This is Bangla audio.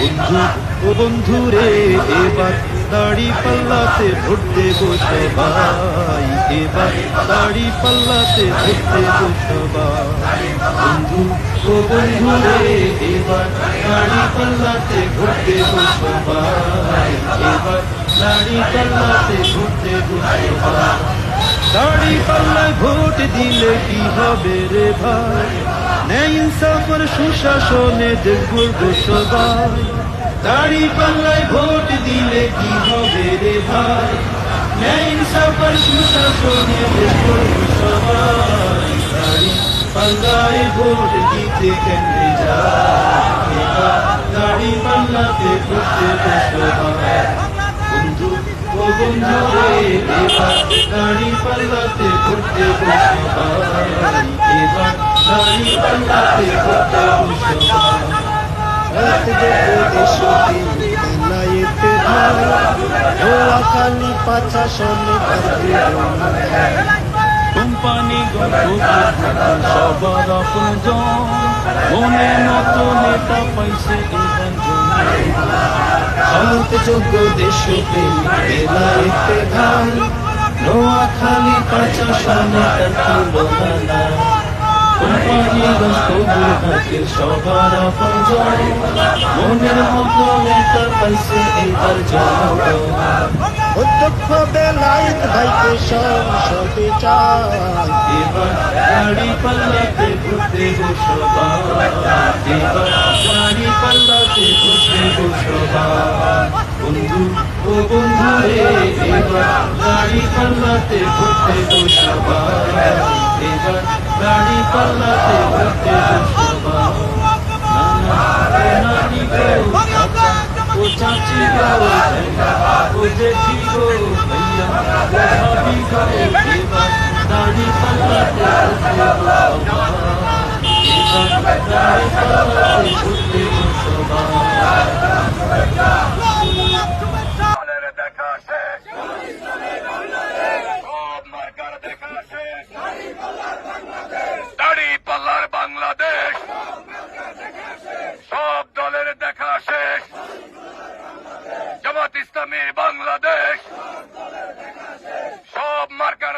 বন্ধু, ও বন্ধু রে, এবার দাড়ি পাল্লাতে ভোট দেব সবাই। এবার দাড়ি পাল্লাতে ভোট দেব সবাই। বন্ধু, ও বন্ধু রে, এবার দাড়ি পাল্লাতে ভোট দেব সবাই। এবার দাড়ি পাল্লাতে ভোট দেব সবাই। দাড়ি পাল্লায় ভোট দিলে কি হবে রে ভাই? ন্যায় ইনসাফের সুশাসনে দেখব গো সবাই দাড়ি পাল্লায় ভোট দিলে কি হবে রে ভাই? ন্যায় ইনসাফের সুশাসনে দেখব গো সবাই দাড়ি পাল্লায় ভোট দিতে কেন্দ্রে যায়? দাড়ি পাল্লাতে ভোট দেব সবাই বন্ধু ও বন্ধু রে দাড়ি পাল্লাতে ঘুরতে সবাই পাচা সনে কোম্পানি সবার আপন মনে মতো নেতা পাইছে যোগ্য দেশ এলাইতে ধান নোয়াখালী পাচা সনে তার তুলনা সবার আপন মনের মতো নেতা পাইছে এবার জনগণ অধ্যক্ষ বেলায়েত ভাইকে সংসদে চায় এবার গাড়ি পাল্লাতে ঘুরতে সবাই এবার গাড়ি পাল্লাতে ঘুরতে সবাই বন্ধু ও বন্ধু রে এবার গাড়ি পাল্লাতে ঘুরতে সবাই এবার গাড়ি পাল্লাতে ঘুরতে সবাই নানি গো ও চাচি গো ও জেঠি গো ভাইয়া ভাবি গো এবার দাড়ি পাল্লাতে এবার দাড়ি পাল্লাতে ঘুরতে সবাই দলের দেখা শেষ সব মার্কার দেখা শেষ দাড়ি পাল্লার বাংলাদেশ সব দলের দেখা শেষ জামাত ইসলামী বাংলাদেশ সব মার্কার